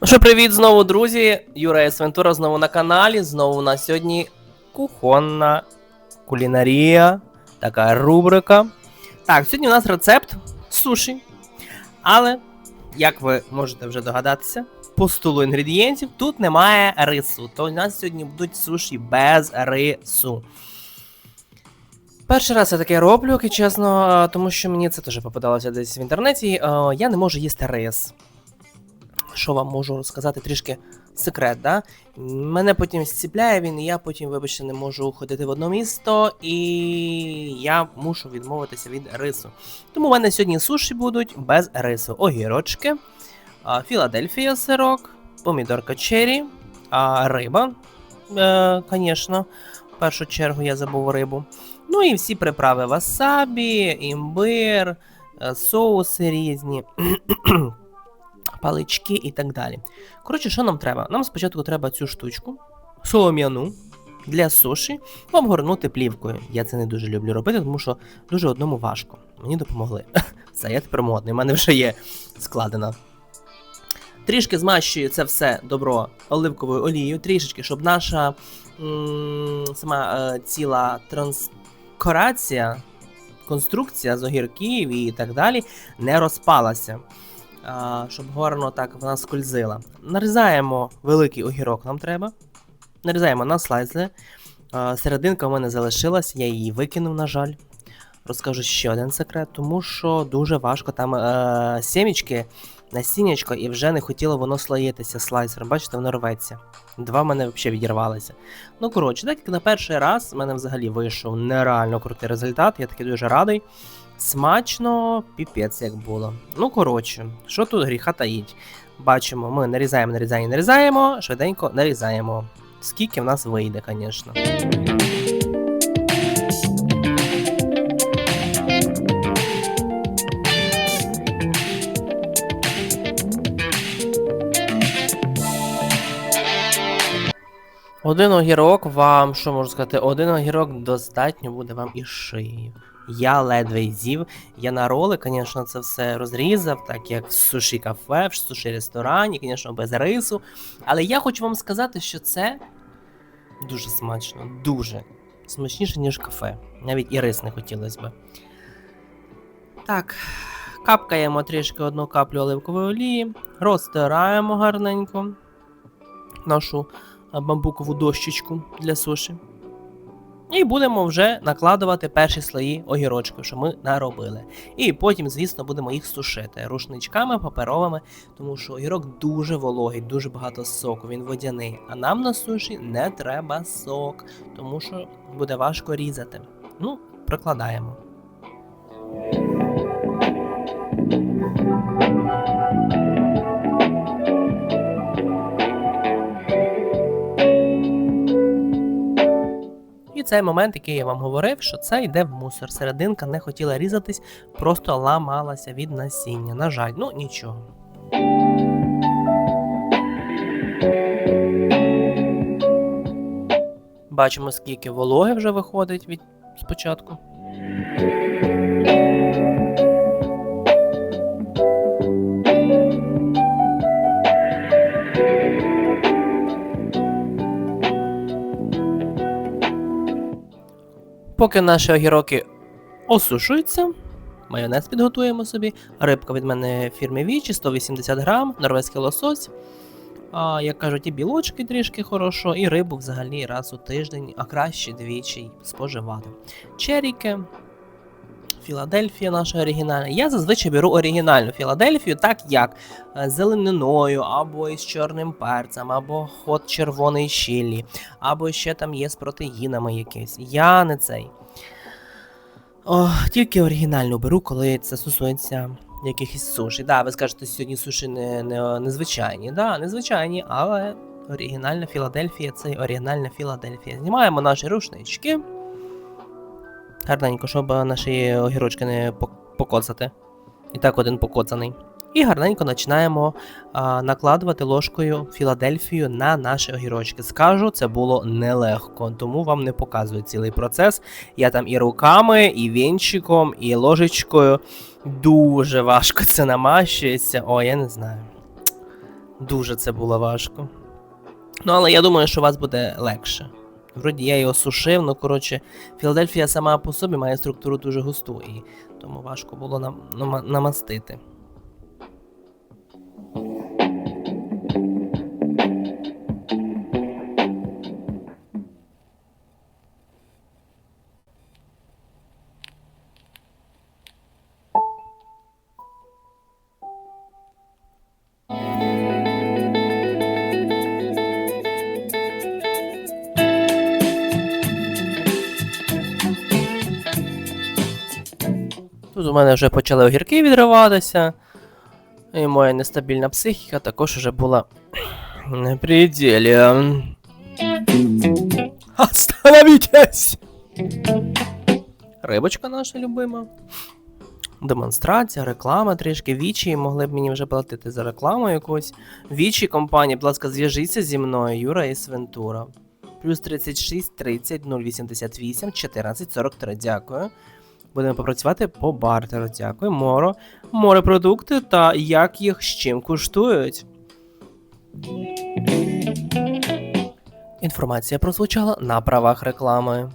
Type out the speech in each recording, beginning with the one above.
Ну що, привіт знову, друзі. Юра Ес Вентура знову на каналі. Знову у нас сьогодні кухонна кулінарія, така рубрика. Так, сьогодні у нас рецепт суші. Але, як ви можете вже догадатися, по столу інгредієнтів тут немає рису. То у нас сьогодні будуть суші без рису. Перший раз я таке роблю, чесно, тому що мені це теж попадалося десь в інтернеті. Я не можу їсти рис що вам можу розказати трішки секрет, да? Мене потім зціпляє він, і я потім, вибачте, не можу ходити в одне місто, і я мушу відмовитися від рису. Тому в мене сьогодні суші будуть без рису. Огірочки, Філадельфія сирок, помідорка черрі, риба, е, звісно. В першу чергу я забув рибу. Ну і всі приправи васабі, імбир, е, соуси різні. Палички і так далі. Коротше, що нам треба? Нам спочатку треба цю штучку, солом'яну для суші, обгорнути плівкою. Я це не дуже люблю робити, тому що дуже одному важко. Мені допомогли. Все, я тепер модний, в мене вже є складена. Трішки змащую це все добро оливковою олією, трішечки, щоб наша сама е, ціла транскорація, конструкція з огірків і так далі не розпалася щоб гарно так вона скользила. Нарізаємо великий огірок, нам треба. Нарізаємо на слайзи. Серединка у мене залишилась, я її викинув, на жаль. Розкажу ще один секрет, тому що дуже важко там е, сімічки, насіннячко, і вже не хотіло воно слоїтися слайсером. Бачите, воно рветься. Два в мене взагалі відірвалися. Ну, коротше, так як на перший раз в мене взагалі вийшов нереально крутий результат, я такий дуже радий. Смачно, піпець як було. Ну, коротше, що тут гріха таїть? Бачимо, ми нарізаємо, нарізаємо, нарізаємо, швиденько нарізаємо. Скільки в нас вийде, звісно. Один огірок вам, що можу сказати, один огірок достатньо буде вам і шиї. Я ледве з'їв. Я на роли, звісно, це все розрізав, так як в суші кафе, в суші ресторані, звісно, без рису. Але я хочу вам сказати, що це дуже смачно, дуже смачніше, ніж кафе. Навіть і рис не хотілося б. Так, капкаємо трішки одну каплю оливкової олії, розтираємо гарненько нашу бамбукову дощечку для суші. І будемо вже накладувати перші слої огірочків, що ми наробили. І потім, звісно, будемо їх сушити рушничками паперовими, тому що огірок дуже вологий, дуже багато соку, він водяний. А нам на суші не треба сок, тому що буде важко різати. Ну, прикладаємо. Цей момент, який я вам говорив, що це йде в мусор. Серединка не хотіла різатись, просто ламалася від насіння. На жаль, ну нічого. Бачимо, скільки вологи вже виходить від спочатку. Поки наші огіроки осушуються, майонез підготуємо собі. Рибка від мене фірми Вічі, 180 грам, норвезький лосось. А, як кажуть, і білочки трішки хорошо, і рибу взагалі раз у тиждень, а краще двічі споживати. Черіки, Філадельфія наша оригінальна. Я зазвичай беру оригінальну Філадельфію, так як е, зелениною, або із чорним перцем, або ход червоний чилі, або ще там є з протеїнами якесь. Я не цей. О, тільки оригінальну беру, коли це стосується якихось суші. Да, ви скажете, сьогодні суші не, не, незвичайні. Да, незвичайні, але оригінальна Філадельфія це оригінальна Філадельфія. Знімаємо наші рушнички. Гарненько, щоб наші огірочки не пок- покоцати. І так один покоцаний. І гарненько починаємо а, накладувати ложкою Філадельфію на наші огірочки. Скажу, це було нелегко, тому вам не показую цілий процес. Я там і руками, і вінчиком, і ложечкою. Дуже важко це намащується. О, я не знаю. Дуже це було важко. Ну, але я думаю, що у вас буде легше. Вроді я його сушив, ну коротше, Філадельфія сама по собі має структуру дуже густу, і тому важко було нам, нама- намастити. Тут у мене вже почали огірки відриватися. І моя нестабільна психіка також вже була на пределі. Остановитесь! Рибочка наша любима. Демонстрація, реклама трішки. Вічі могли б мені вже платити за рекламу якусь. Вічі компанії, будь ласка, зв'яжіться зі мною, Юра і Свентура. Плюс 36 30 088 14 43. Дякую. Будемо попрацювати по бартеру. Дякую, моро. Морепродукти та як їх з чим куштують. Інформація прозвучала на правах реклами.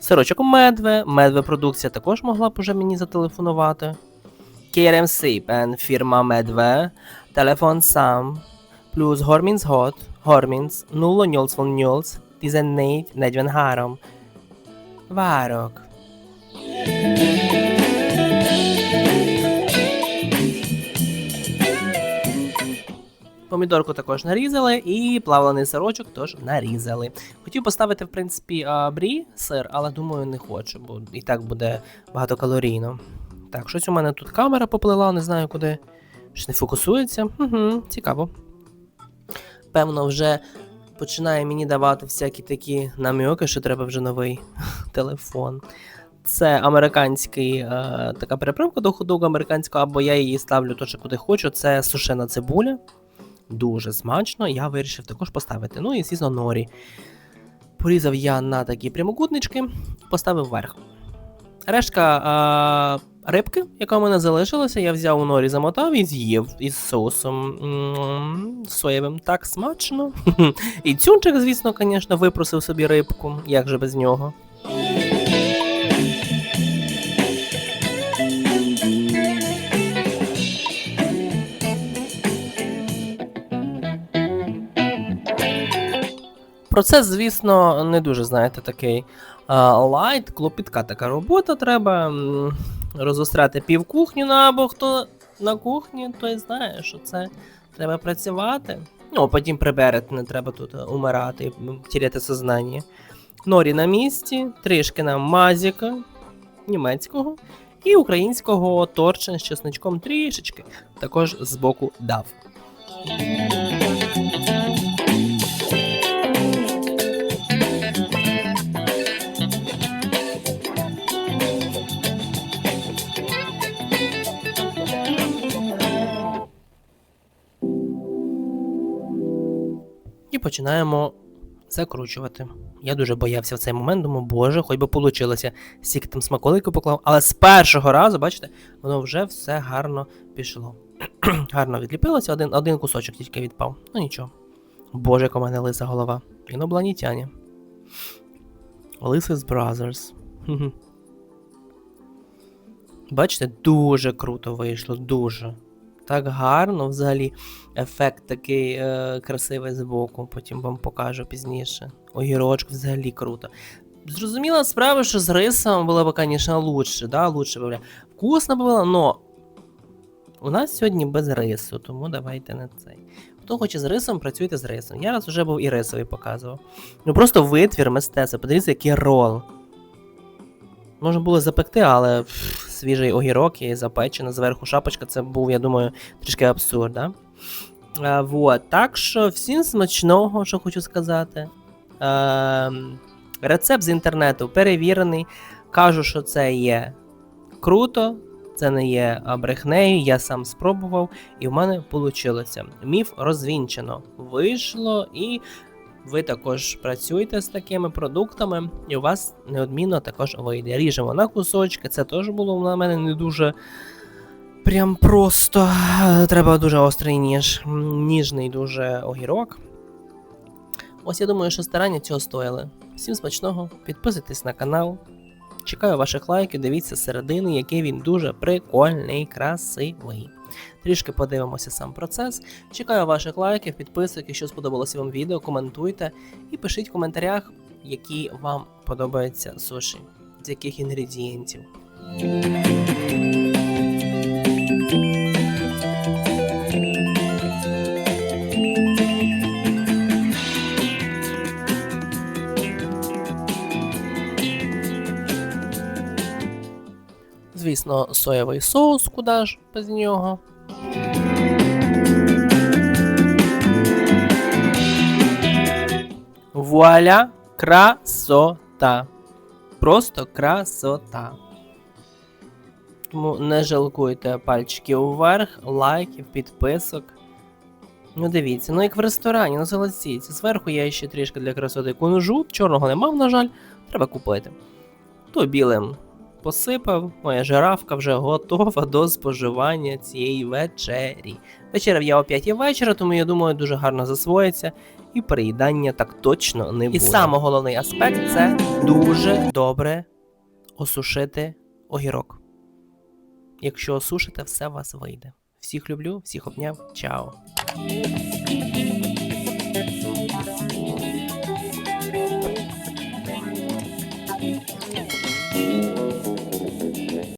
Сирочок медве, медве продукція також могла б уже мені зателефонувати. Сипен, фірма медве. Телефон сам. Плюс Гормінс Гот. Гормінс нуло Ньолс Ньолс 14, 43. Várok. Помідорку також нарізали і плавлений сирочок тож нарізали. Хотів поставити, в принципі, брі сир, але думаю, не хочу, бо і так буде багатокалорійно. Так, щось у мене тут камера поплила, не знаю куди. Щось не фокусується. Угу, Цікаво. Певно, вже починає мені давати всякі такі наміки, що треба вже новий телефон. Це американський е, така перепримка до ходогу американського, або я її ставлю точно куди хочу. Це сушена цибуля. Дуже смачно. Я вирішив також поставити. Ну і звісно, норі. Порізав я на такі прямокутнички, поставив вверх. Рештка е, рибки, яка в мене залишилася, я взяв у норі, замотав і з'їв із соусом соєвим. Так смачно. І цюнчик, звісно, звісно, випросив собі рибку. Як же без нього? Процес, звісно, не дуже, знаєте, такий лайт, клопітка така робота треба. М, Розостряти пів ну або хто на кухні, той знає, що це треба працювати. Ну, а потім приберете, не треба тут умирати, тіряти сознання. Норі на місці, трішки нам мазіка німецького і українського торчин з чесничком трішечки. Також збоку дав. Починаємо закручувати. Я дуже боявся в цей момент, думаю, боже, хоч би получилося. Стільки там смаколику поклав, але з першого разу, бачите, воно вже все гарно пішло. гарно відліпилося, один, один кусочок тільки відпав. Ну нічого. Боже, яка у мене лиса голова. Інопланетяні. Лисис Brothers. Бачите, дуже круто вийшло, дуже. Так гарно взагалі. Ефект такий е, красивий збоку, потім вам покажу пізніше. Огірочок взагалі круто. Зрозуміла справа, що з рисом було б, звісно, лучше, да, лучше було. Вкусно було, но у нас сьогодні без рису, тому давайте на цей. Хто хоче з рисом, працюйте з рисом. Я раз вже був і рисовий показував. Ну просто витвір мистецтва, подивіться, який рол. Можна було запекти, але свіжий огірок і запечена зверху шапочка, це був, я думаю, трішки абсурд, да? А, вот. Так що всім смачного, що хочу сказати. А, рецепт з інтернету перевірений. Кажу, що це є круто, це не є брехнею, я сам спробував, і в мене вийшло. Міф розвінчено. Вийшло, і ви також працюєте з такими продуктами, і у вас неодмінно також вийде. Ріжемо на кусочки, це теж було на мене не дуже прям просто треба дуже острий ніж. Ніжний дуже огірок. Ось я думаю, що старання цього стоїли. Всім смачного, підписуйтесь на канал. Чекаю ваших лайків, дивіться середини, який він дуже прикольний, красивий. Трішки подивимося сам процес. Чекаю ваших лайків, підписок, якщо сподобалося вам відео, коментуйте і пишіть в коментарях, які вам подобаються суші, з яких інгредієнтів. Звісно, соєвий соус, куди ж без нього. Вуаля, красота. Просто красота. Тому не жалкуйте пальчиків вверх, лайків, підписок. Ну дивіться, ну як в ресторані, ну согласіться. Зверху я ще трішки для красоти кунжут, чорного не мав, на жаль, треба купити. То білим посипав, моя жирафка вже готова до споживання цієї вечері. Вечеря я о 5 вечора, тому я думаю, дуже гарно засвоїться, і переїдання так точно не буде. І саме головний аспект це дуже добре осушити огірок. Якщо осушите, все у вас вийде. Всіх люблю, всіх обняв, чао.